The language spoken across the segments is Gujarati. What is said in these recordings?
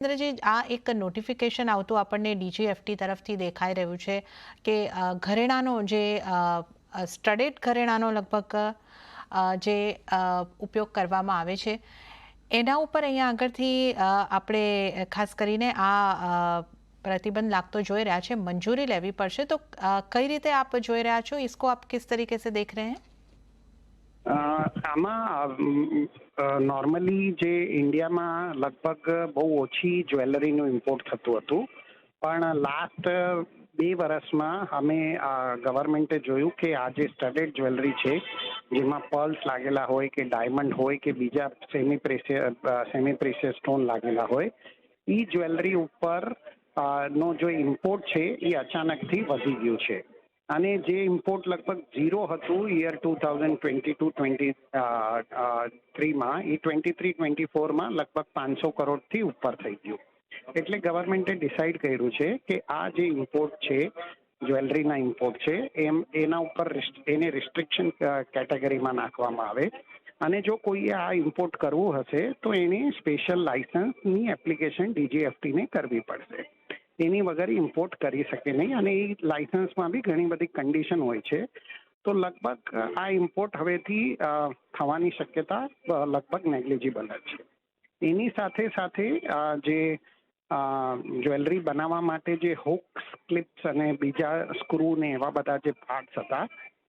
ચંદ્રજી આ એક નોટિફિકેશન આવતું આપણને ડીજીએફટી તરફથી દેખાઈ રહ્યું છે કે ઘરેણાનો જે સ્ટડેડ ઘરેણાનો લગભગ જે ઉપયોગ કરવામાં આવે છે. એના ઉપર અહીંયા આગળથી આપણે ખાસ કરીને આ પ્રતિબંધ લાગતો જોઈ રહ્યા છે. મંજૂરી લેવી પડશે. તો કઈ રીતે આપ જોઈ રહ્યા છો? ઇસકો આપ કિસ તરીકે સે દેખ રહે हैं આમાં નોર્મલી જે ઇન્ડિયામાં લગભગ બહુ ઓછી જ્વેલરીનું ઇમ્પોર્ટ થતું હતું. પણ લાસ્ટ બે વર્ષમાં અમે ગવર્મેન્ટે જોયું કે આ જે સ્ટડેડ જ્વેલરી છે, જેમાં પર્લ્સ લાગેલા હોય કે ડાયમંડ હોય કે બીજા semi precious semi precious stone લાગેલા હોય એ જ્વેલરી ઉપર નો જો ઇમ્પોર્ટ છે એ અચાનકથી વધી ગયું છે. અને જે ઇમ્પોર્ટ લગભગ ઝીરો હતું year two thousand twenty two twenty થ્રીમાં એ ટ્વેન્ટી થ્રી ટ્વેન્ટી ફોરમાં લગભગ પાંચસો કરોડથી ઉપર થઈ ગયું. એટલે ગવર્મેન્ટે ડિસાઇડ કર્યું છે કે આ જે ઇમ્પોર્ટ છે જ્વેલરીના ઇમ્પોર્ટ છે, એમ, એના ઉપર એને રિસ્ટ્રિક્શન કેટેગરીમાં નાખવામાં આવે. અને જો કોઈએ આ ઇમ્પોર્ટ કરવું હશે તો એને સ્પેશિયલ લાઇસન્સની એપ્લિકેશન ડીજીએફટીને કરવી પડશે. એની વગર ઇમ્પોર્ટ કરી શકે નહીં અને એ લાઇસન્સમાં બી ઘણી બધી કન્ડિશન હોય છે. તો લગભગ આ ઇમ્પોર્ટ હવેથી થવાની શક્યતા લગભગ નેગ્લિજિબલ જ છે. એની સાથે સાથે જે જ્વેલરી બનાવવા માટે જે હોક્સ ક્લિપ્સ અને બીજા સ્ક્રૂ ને એવા બધા જે પાર્ટ્સ હતા,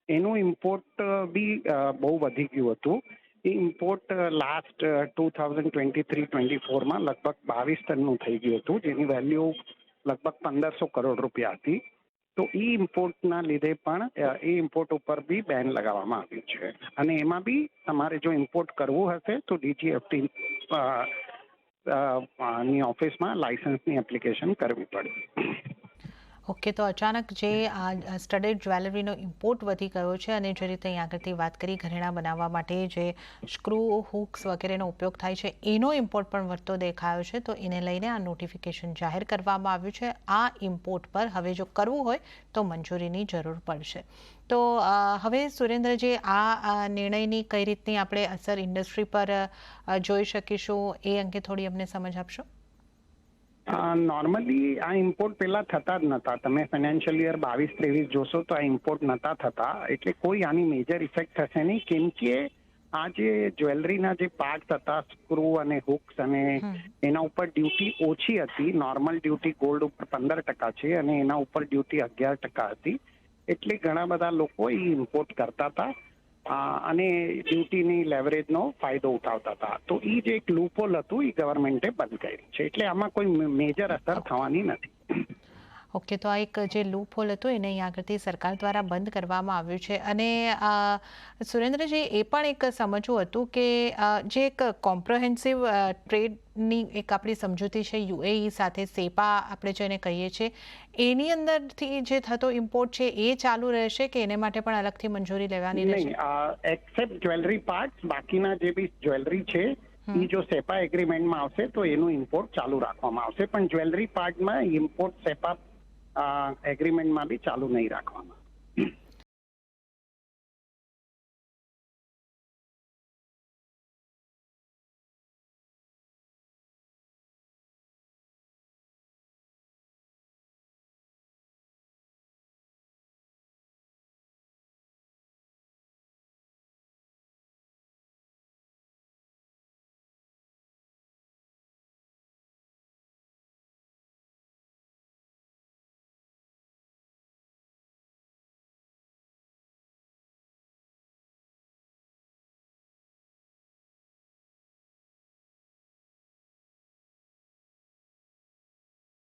એનું ઇમ્પોર્ટ બી બહુ વધી ગયું હતું. એ import last two thousand twenty three twenty ફોરમાં લગભગ બાવીસ ટનનું થઈ ગયું હતું, જેની વેલ્યુ લગભગ પંદરસો કરોડ રૂપિયા હતી. તો એ ઇમ્પોર્ટના લીધે પણ એ ઇમ્પોર્ટ ઉપર બી બેન લગાવવામાં આવ્યું છે. અને એમાં બી તમારે જો ઇમ્પોર્ટ કરવું હશે, તો ડીજીએફટી ની ઓફિસમાં લાઇસન્સની એપ્લિકેશન કરવી પડે. ઓકે, તો અચાનક જે આ સ્ટડેડ જ્વેલરીનો ઇમ્પોર્ટ વધી ગયો છે અને જે રીતે અહીં આગળથી વાત કરી ઘરેણાં બનાવવા માટે જે સ્ક્રૂ હુક્સ વગેરેનો ઉપયોગ થાય છે, એનો ઇમ્પોર્ટ પણ વધતો દેખાયો છે. તો એને લઈને આ નોટિફિકેશન જાહેર કરવામાં આવ્યું છે. આ ઇમ્પોર્ટ પર હવે જો કરવું હોય તો મંજૂરીની જરૂર પડશે. તો હવે સુરેન્દ્રજી આ નિર્ણયની કઈ રીતની આપણે અસર ઇન્ડસ્ટ્રી પર જોઈ શકીશું એ અંગે થોડી અમને સમજ આપશો? નોર્મલી આ ઇમ્પોર્ટ પહેલા થતા જ નતા. તમે ફાઇનાન્શિયલ યર બાવીસ ત્રેવીસ જોશો તો આ ઇમ્પોર્ટ નતા થતા. એટલે કોઈ આની મેજર ઇફેક્ટ થશે નહીં. કેમ કે આ જે જ્વેલરીના જે પાર્ટ હતા સ્ક્રૂ અને હુક્સ અને એના ઉપર ડ્યુટી ઓછી હતી. નોર્મલ ડ્યુટી ગોલ્ડ ઉપર પંદર ટકા છે અને એના ઉપર ડ્યુટી અગિયાર ટકા હતી. એટલે ઘણા બધા લોકો એ ઇમ્પોર્ટ કરતા હતા. અને ડ્યુટીની લેવરેજનો ફાયદો ઉઠાવતા હતા. તો એ જે એક લૂપોલ હતું એ ગવર્મેન્ટે બંધ કર્યું છે. એટલે આમાં કોઈ મેજર અસર થવાની નથી. ઓકે તો આ એક જે લૂપ હોલ હતો એને અહીં આગળથી સરકાર દ્વારા બંધ કરવામાં આવ્યું છે. અને સુરેન્દ્રજી એ પણ એક સમજવું હતું કે જે એક કોમ્પ્રહેન્સિવ ટ્રેડની એક આપણી સમજૂતી છે યુએઈ સાથે સેપા આપણે જેને કહીએ છીએ એની અંદરથી જે થતો ઇમ્પોર્ટ છે એ ચાલુ રહેશે કે એને માટે પણ અલગથી મંજૂરી લેવાની રહેશે? નહીં એક્સેપ્ટ જ્વેલરી પાર્ટ બાકીના જે બી જ્વેલરી છે એ જો સેપા એગ્રીમેન્ટમાં આવશે તો એનું ઇમ્પોર્ટ ચાલુ રાખવામાં આવશે. પણ જ્વેલરી પાર્ટમાં ઇમ્પોર્ટ સેપા એગ્રીમેન્ટમાં બી ચાલુ નહીં રાખવામાં.